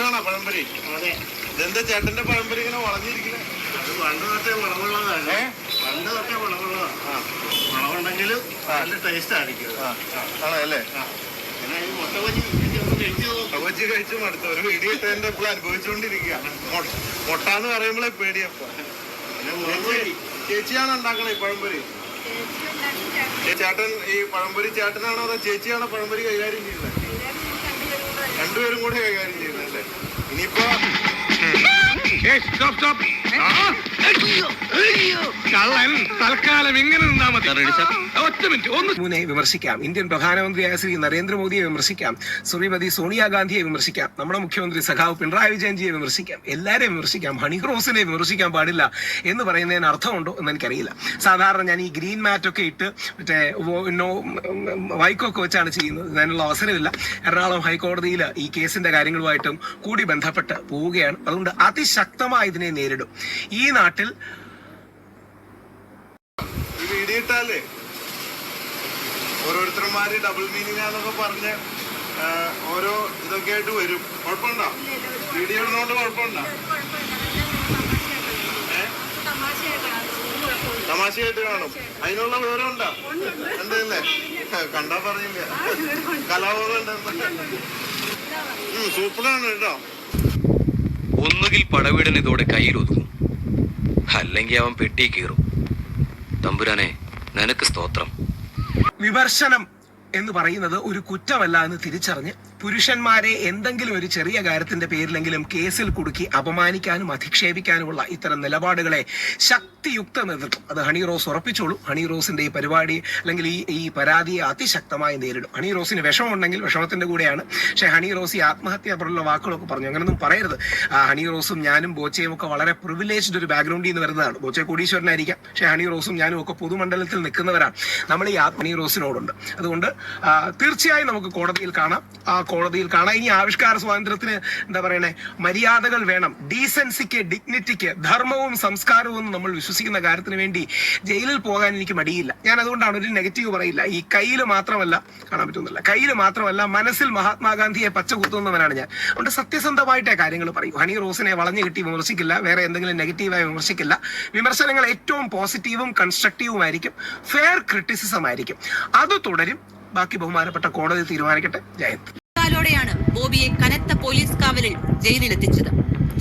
വർഷമാണോ പഴംപൊരി? അതെ. ഇതെന്താ ചേട്ടന്റെ പഴംപൊരി ഇങ്ങനെ വളഞ്ഞിരിക്കുന്നത് അത് പണ്ട് തൊട്ടേ വളവുള്ളതാണ്? പണ്ട് വളവുള്ളതാണ് നല്ല ടേസ്റ്റ് ആയിരിക്കും മുട്ട കഴിച്ചു മടുത്ത. ഒരു വീഡിയോ ഇട്ടതിന്റെ ഇപ്പോൾ അനുഭവിച്ചുകൊണ്ടിരിക്കുക മുട്ടാന്ന് പറയുമ്പോഴേ പേടിയപ്പോ. ചേച്ചിയാണോ ഉണ്ടാക്കണേ പഴംപൊരി? ചേട്ടൻ ഈ പഴംപൊരി ചേട്ടനാണോ അതോ ചേച്ചിയാണോ പഴംപൊരി കൈകാര്യം ചെയ്യുന്നത്? രണ്ടുപേരും കൂടി കൈകാര്യം ചെയ്യുന്നത് അല്ലേ ഇനിയിപ്പോ കള്ളൻ തൽക്കാലം ഇങ്ങനെ നിന്നാ മതി. ഒറ്റ മിനിറ്റ് ഒന്ന് മുനെ വിമർശിക്കാം. ഇന്ത്യൻ പ്രധാനമന്ത്രിയായ ശ്രീ നരേന്ദ്രമോദിയെ വിമർശിക്കാം. ശ്രീമതി സോണിയാഗാന്ധിയെ വിമർശിക്കാം. നമ്മുടെ മുഖ്യമന്ത്രി സഖാവ് പിണറായി വിജയൻജിയെ വിമർശിക്കാം. എല്ലാവരെയും വിമർശിക്കാം. ഹണി ക്രോസിനെ വിമർശിക്കാൻ പാടില്ല എന്ന് പറയുന്നതിന് അർത്ഥമുണ്ടോ എന്ന് എനിക്കറിയില്ല. സാധാരണ ഞാൻ ഈ ഗ്രീൻ മാറ്റ് ഒക്കെ ഇട്ട് മറ്റേ നോ വൈക്കൊക്കെ വെച്ചാണ് ചെയ്യുന്നത്. അതിനുള്ള അവസരമില്ല. എറണാകുളം ഹൈക്കോടതിയിൽ ഈ കേസിന്റെ കാര്യങ്ങളുമായിട്ടും കൂടി ബന്ധപ്പെട്ട് പോവുകയാണ്. അതുകൊണ്ട് അതിശക്തമായി ഇതിനെ നേരിടും. ഈ നാട്ടിൽ ഇട്ടാലേ ഓരോരുത്തർമാര് ഡബിൾ മീനിങ് ആണെന്നൊക്കെ പറഞ്ഞ് ഓരോ ഇതൊക്കെ ആയിട്ട് വരും. കുഴപ്പമുണ്ടോ? വീഡിയോ ഇടുന്നോണ്ട് കുഴപ്പമുണ്ടോ തമാശയായിട്ട് കാണും. അതിനുള്ള വിവരം ഉണ്ടോ? ഉണ്ടല്ലേ? കണ്ടാ പറഞ്ഞില്ല? കലാബോധം ഉണ്ട് സൂപ്പറാണ് കേട്ടോ. ഒന്നുകിൽ പടവീടൻ ഇതോടെ കയ്യിലൊതുങ്ങും. അല്ലെങ്കിൽ അവൻ പെട്ടി കീറും. തമ്പുരാനെ നിനക്ക് സ്തോത്രം. വിമർശനം എന്ന് പറയുന്നത് ഒരു കുറ്റമല്ല എന്ന് തിരിച്ചറിഞ്ഞ് പുരുഷന്മാരെ എന്തെങ്കിലും ഒരു ചെറിയ കാര്യത്തിന്റെ പേരിലെങ്കിലും കേസിൽ കുടുക്കി അപമാനിക്കാനും അധിക്ഷേപിക്കാനുമുള്ള ഇത്തരം നിലപാടുകളെ ശക്തിയുക്തം എതിർക്കും അത് ഹണി റോസ് ഉറപ്പിച്ചോളൂ. ഹണി റോസിന്റെ ഈ പരിപാടി അല്ലെങ്കിൽ ഈ ഈ പരാതിയെ അതിശക്തമായി നേരിടും. ഹണി റോസിന് വിഷമമുണ്ടെങ്കിൽ വിഷമത്തിന്റെ കൂടെയാണ്. പക്ഷെ ഹണി റോസ് ഈ ആത്മഹത്യ പോലുള്ള വാക്കുകളൊക്കെ പറഞ്ഞു. അങ്ങനൊന്നും പറയരുത്. ഹണി റോസും ഞാനും ബോച്ചയും ഒക്കെ വളരെ പ്രിവിലേജ്ഡ് ഒരു ബാക്ക്ഗ്രൗണ്ടിൽ നിന്ന് വരുന്നതാണ്. ബോച്ചെ കോടീശ്വരനായിരിക്കാം. പക്ഷെ ഹണി റോസും ഞാനും ഒക്കെ പൊതുമണ്ഡലത്തിൽ നിൽക്കുന്നവരാണ്. നമ്മൾ ഈ ഹണി റോസിനോടുണ്ട്. അതുകൊണ്ട് തീർച്ചയായും നമുക്ക് കോടതിയിൽ കാണാം. കോടതിയിൽ കാണാം. ഇനി ആവിഷ്കാര സ്വാതന്ത്ര്യത്തിന് എന്താ പറയണേ? മര്യാദകൾ വേണം. ഡീസൻസിക്ക് ഡിഗ്നിറ്റിക്ക് ധർമ്മവും സംസ്കാരവും നമ്മൾ വിശ്വസിക്കുന്ന കാര്യത്തിന് വേണ്ടി ജയിലിൽ പോകാൻ എനിക്ക് മടിയില്ല. ഞാൻ അതുകൊണ്ടാണ് ഒരു നെഗറ്റീവ് പറയില്ല. ഈ കയ്യിൽ മാത്രമല്ല കാണാൻ പറ്റുന്നില്ല. കയ്യിൽ മാത്രമല്ല മനസ്സിൽ മഹാത്മാഗാന്ധിയെ പച്ച കുത്തുന്നവനാണ് ഞാൻ. അതുകൊണ്ട് സത്യസന്ധമായിട്ടേ കാര്യങ്ങൾ പറയൂ. ഹണി റോസിനെ വളഞ്ഞു കിട്ടി വിമർശിക്കില്ല. വേറെ എന്തെങ്കിലും നെഗറ്റീവായി വിമർശിക്കില്ല. വിമർശനങ്ങൾ ഏറ്റവും പോസിറ്റീവും കൺസ്ട്രക്റ്റീവും ആയിരിക്കും. ഫെയർ ക്രിറ്റിസിസം ആയിരിക്കും. അത് തുടരും. ബാക്കി ബഹുമാനപ്പെട്ട കോടതി തീരുമാനിക്കട്ടെ. ജയന്ത് ബോബിയെ കനത്ത പോലീസ് കാവലിൽ ജയിലിലെത്തിച്ചത്.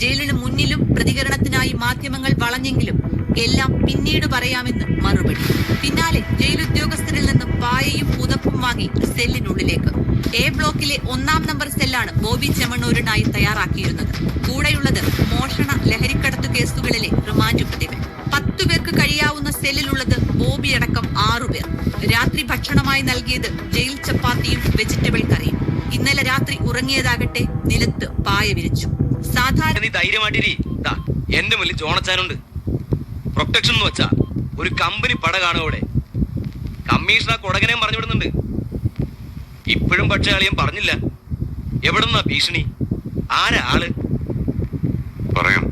ജയിലിന് മുന്നിലും പ്രതികരണത്തിനായി മാധ്യമങ്ങൾ വളഞ്ഞെങ്കിലും എല്ലാം പിന്നീട് പറയാമെന്ന് മറുപടി. പിന്നാലെ ജയിൽ ഉദ്യോഗസ്ഥരിൽ നിന്ന് പായയും പുതപ്പും വാങ്ങി സെല്ലിനുള്ളിലേക്ക്. എ ബ്ലോക്കിലെ ഒന്നാം നമ്പർ സെല്ലാണ് ബോബി ചെമ്മണ്ണൂരിനായി തയ്യാറാക്കിയിരുന്നത്. കൂടെയുള്ളത് മോഷണ ലഹരിക്കടത്തു കേസുകളിലെ റിമാൻഡ് പ്രതികൾ പത്തു പേർക്ക് കഴിയാവുന്ന സെല്ലിലുള്ളത് ബോബി അടക്കം ആറുപേർ. രാത്രി ഭക്ഷണമായി നൽകിയത് ജയിൽ ചപ്പാത്തിയും വെജിറ്റബിൾ കറിയും. ഇന്നലെ രാത്രി ഉറങ്ങിയതാകട്ടെ നിലത്ത് പായ വിരിച്ചു. സാധാരണ നീ ധൈര്യമായിട്ടിരി. എന്റെ മുന്നിൽ ജോണച്ചാനുണ്ട് പ്രൊട്ടക്ഷൻ എന്ന് വെച്ചാ ഒരു കമ്പനി പട കാണുവിടെ കമ്മീഷണർ കൊടകനെയും പറഞ്ഞു വിടുന്നുണ്ട് ഇപ്പോഴും പക്ഷേ അളിയൻ പറഞ്ഞില്ല. എവിടുന്നാ ഭീഷണി? ആരാ ആൾ? പറയാം.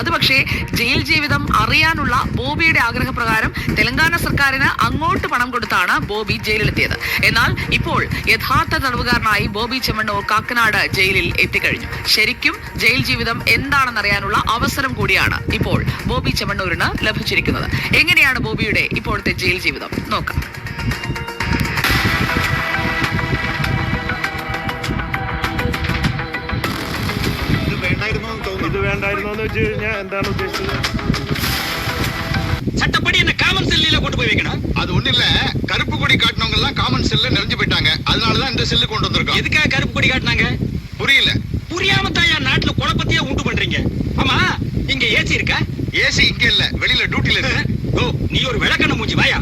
അത് പക്ഷേ ജയിൽ ജീവിതം അറിയാനുള്ള ബോബിയുടെ ആഗ്രഹപ്രകാരം തെലങ്കാന സർക്കാരിന് അങ്ങോട്ട് പണം കൊടുത്താണ് ബോബി ജയിലിലെത്തിയത്. എന്നാൽ ഇപ്പോൾ യഥാർത്ഥ തടവുകാരനായി ബോബി ചെമ്മണ്ണൂർ കാക്കനാട് ജയിലിൽ എത്തിക്കഴിഞ്ഞു. ശരിക്കും ജയിൽ ജീവിതം എന്താണെന്നറിയാനുള്ള അവസരം കൂടിയാണ് ഇപ്പോൾ ബോബി ചെമ്മണ്ണൂരിന് ലഭിച്ചിരിക്കുന്നത്. എങ്ങനെയാണ് ബോബിയുടെ ഇപ്പോഴത്തെ ജയിൽ ജീവിതം? നോക്കാം. വേണ്ടായിരുന്നോ എന്ന് വെച്ച് കഴിഞ്ഞാൽ എന്താണ് ഉദ്ദേശിച്ചത് சட்டப்படி என்ன காமன் செல்லில கொண்டு போய் வைக்கணும் அது ஒண்ணு இல்ல கருப்பு கொடி காட்டினவங்க எல்லாம் காமன் செல்ல நிறைஞ்சு போயிட்டாங்க அதனாலதான் இந்த செல்லு கொண்டு வந்திருக்கோம் எதுக்காக கருப்பு கொடி காட்டினாங்க புரியல புரியாம தான் என் நாட்டுல குழப்பத்தையே உண்டு பண்றீங்க ஆமா இங்க ஏசி இருக்கா ஏசி இங்க இல்ல வெளியில டியூட்டில இருக்கு ஓ நீ ஒரு விளக்கண மூஞ்சி வாயா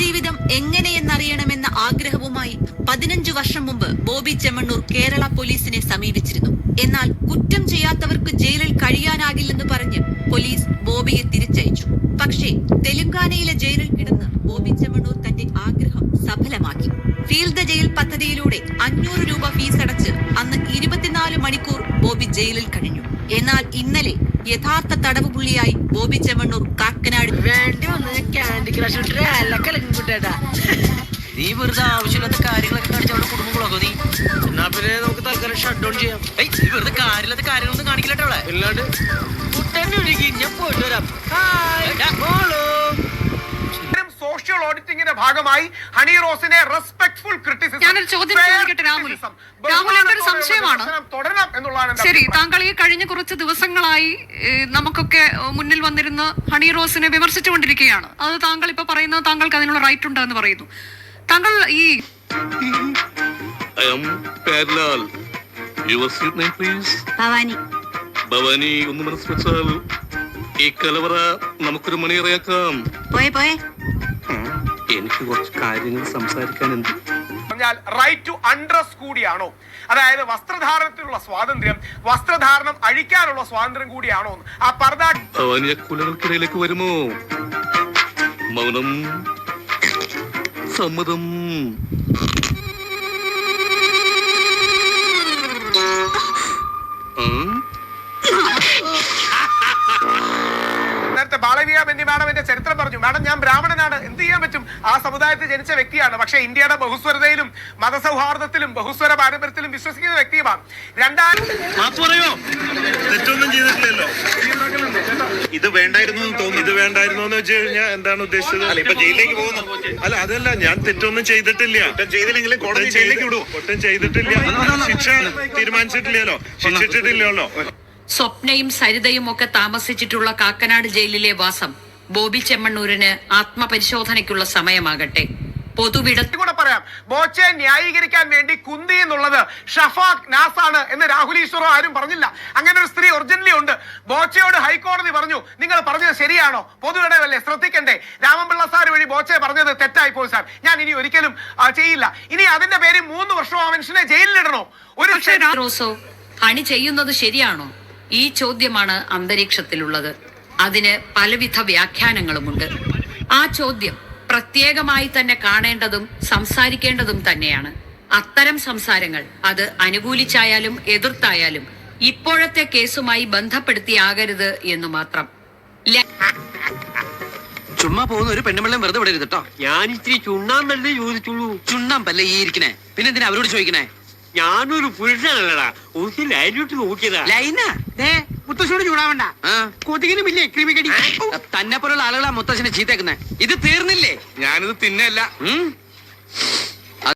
ജീവിതം എങ്ങനെയെന്നറിയണമെന്ന ആഗ്രഹവുമായി പതിനഞ്ചു വർഷം മുമ്പ് ബോബി ചെമ്മണ്ണൂർ കേരള പോലീസിനെ സമീപിച്ചിരുന്നു. എന്നാൽ കുറ്റം ചെയ്യാത്തവർക്ക് ജയിലിൽ കഴിയാനാകില്ലെന്ന് പറഞ്ഞ് പോലീസ് ബോബിയെ തിരിച്ചയച്ചു. പക്ഷേ തെലുങ്കാനയിലെ ജയിലിൽ കിടന്ന് ബോബി ചെമ്മണ്ണൂർ തന്റെ ആഗ്രഹം സഫലമാക്കി. ദ ജയിൽ പദ്ധതിയിലൂടെ അഞ്ഞൂറ് രൂപ ഫീസ് അടച്ച് അന്ന് ഇരുപത്തിനാല് മണിക്കൂർ ബോബി ജയിലിൽ കഴിഞ്ഞു. എന്നാൽ ഇന്നലെ യഥാർത്ഥ തടവ് പുള്ളിയായി ബോബി ചെമ്മണ്ണൂർ കാക്കനാട് വേണ്ടി വന്ന് ക്യാൻഡി ക്രഷ് ഇട്ടിട്ട് അല്ല നീ വെറുതെ ആവശ്യമില്ലാത്ത കാര്യങ്ങളൊക്കെ കാണിച്ച് അവിടെ കുടുംബങ്ങളൊക്കെ നീ? എന്നാ പിന്നെ നമുക്ക് തൽക്കാലം ഷട്ട് ഡൗൺ ചെയ്യാം. ഏയ് നീ വെറുതെ കാര്യമില്ലാത്ത കാര്യങ്ങളൊന്നും കാണിക്കില്ലട്ടോ അവളെ. ഇല്ലാണ്ട്? കുട്ടനെ വിളിക്ക് ഞാൻ പോയിട്ട് വരാം. സോഷ്യൽ ഓഡിറ്റിംഗിന്റെ ഭാഗമായി ഹണി റോസിനെ റെസ്പെക്ട്ഫുൾ സംശയമാണ്. ശരി. താങ്കൾ ഈ കഴിഞ്ഞ കുറച്ച് ദിവസങ്ങളായി നമുക്കൊക്കെ മുന്നിൽ വന്നിരുന്ന ഹണി റോസിനെ വിമർശിച്ചുകൊണ്ടിരിക്കുകയാണ്. അത് താങ്കൾ ഇപ്പൊ പറയുന്നത് താങ്കൾക്ക് അതിനുള്ള റൈറ്റ് ഉണ്ട് എന്ന് പറയുന്നു. താങ്കൾ ഈ ഭവാനി. ഒന്ന് മനസ്സിൽ വെച്ചാൽ ഈ കലവറ നമുക്കൊരു മണിയറിയാക്കാം. പോയേ പോയെ. എനിക്ക് കുറച്ച് കാര്യങ്ങൾ സംസാരിക്കാനുണ്ട് പറഞ്ഞാൽ റൈറ്റ് ടു അൺഡ്രസ് കൂടിയാണോ? അതായത് വസ്ത്രധാരണത്തിനുള്ള സ്വാതന്ത്ര്യം വസ്ത്രധാരണം അഴിക്കാനുള്ള സ്വാതന്ത്ര്യം കൂടിയാണോ ആ പർദ കുലകൾക്കിടയിലേക്ക് വരുമോ? മൗനം സമ്മതം. മാഡം ഞാൻ ബ്രാഹ്മണനാണ്. എന്ത് ചെയ്യാൻ പറ്റും? ആ സമുദായത്തിൽ ജനിച്ച വ്യക്തിയാണ്. പക്ഷെ ഇന്ത്യയുടെ ബഹുസ്വരതയിലും മതസൗഹാർദ്ദത്തിലും ബഹുസ്വര പാരമ്പര്യത്തിലും വിശ്വസിക്കുന്ന വ്യക്തിയുമാണ്. രണ്ടായിരം തെറ്റൊന്നും ചെയ്തിട്ടില്ലല്ലോ. ഇത് വേണ്ടായിരുന്നു എന്ന് തോന്നുന്നു. ഇത് വേണ്ടായിരുന്നു എന്ന് വെച്ച് കഴിഞ്ഞാൽ എന്താണ് ഉദ്ദേശിച്ചത്? അല്ല ഇപ്പൊ ജയിലിലേക്ക് പോകുന്നു. അല്ല അതല്ല ഞാൻ തെറ്റൊന്നും ചെയ്തിട്ടില്ല. ചെയ്തില്ലെങ്കിൽ കോടതി ജയിലിലേക്ക് വിടും ഒട്ടും ചെയ്തിട്ടില്ല. ശിക്ഷ തീരുമാനിച്ചിട്ടില്ലല്ലോ. ശിക്ഷിച്ചിട്ടില്ലല്ലോ. സ്വപ്നയും സരിതയും ഒക്കെ താമസിച്ചിട്ടുള്ള കാക്കനാട് ജയിലിലെ വാസം. ബോബി ചെമ്മണ്ണൂരിന് ആത്മപരിശോധനയ്ക്കുള്ള സമയമാകട്ടെ. പൊതുവിട കൂടെ പറയാം. ബോച്ചെ ന്യായീകരിക്കാൻ വേണ്ടി കുന്തി എന്നുള്ളത് ഷഫാഖ് നാസാണ് എന്ന് രാഹുൽ ഈശ്വറോ ആരും പറഞ്ഞില്ല. അങ്ങനെ ഒരു സ്ത്രീ ഒറിജിനലി ഉണ്ട്. ബോച്ചയോട് ഹൈക്കോടതി പറഞ്ഞു നിങ്ങൾ പറഞ്ഞത് ശരിയാണോ? പൊതുവിടവല്ലേ ശ്രദ്ധിക്കണ്ടേ? രാമൻപിള്ള സാർ വഴി ബോച്ചെ പറഞ്ഞത് തെറ്റായി പോയി സാർ. ഞാൻ ഇനി ഒരിക്കലും ചെയ്യില്ല. ഇനി അതിന്റെ പേരിൽ മൂന്ന് വർഷം ആ മനുഷ്യനെ ജയിലിലിടണോ ഒരു ഹണി ചെയ്യുന്നത് ശരിയാണോ? ഈ ചോദ്യമാണ് അന്തരീക്ഷത്തിലുള്ളത്. അതിന് പലവിധ വ്യാഖ്യാനങ്ങളുമുണ്ട്. ആ ചോദ്യം പ്രത്യേകമായി തന്നെ കാണേണ്ടതും സംസാരിക്കേണ്ടതും തന്നെയാണ്. അത്തരം സംസാരങ്ങൾ അത് അനുകൂലിച്ചായാലും എതിർത്തായാലും ഇപ്പോഴത്തെ കേസുമായി ബന്ധപ്പെടുത്തിയാകരുത് എന്ന് മാത്രം. ചുമ്മാ പോകുന്ന ഒരു പെണ്ണുമെള്ളം വെറുതെ വിടരുത് കേട്ടോ ഞാൻ ഇത്തിരി ചുണ്ണാമ്പല്ലേ ചോദിച്ചുള്ളൂ. ചുണ്ണാമ്പല്ലേ ഈ ഇരിക്കണേ. പിന്നെ എന്തിനാ അവരോട് ചോദിക്കണേ? ഞാനൊരു പുരുഷനല്ലടാ. ഒന്ന് ലൈനിട്ട് നോക്കിയതാ. ലൈനാ? മുത്തശ്ശോട് ചൂടാവണ്ട കൊതുകിന് ഇല്ലേ ക്രിമികടി തന്നെ പോലുള്ള ആളുകളാ മുത്തശ്ശനെ ചീത്തേക്കുന്നത് ഇത് തീർന്നില്ലേ? ഞാനിത് തിന്നല്ല. ഉം.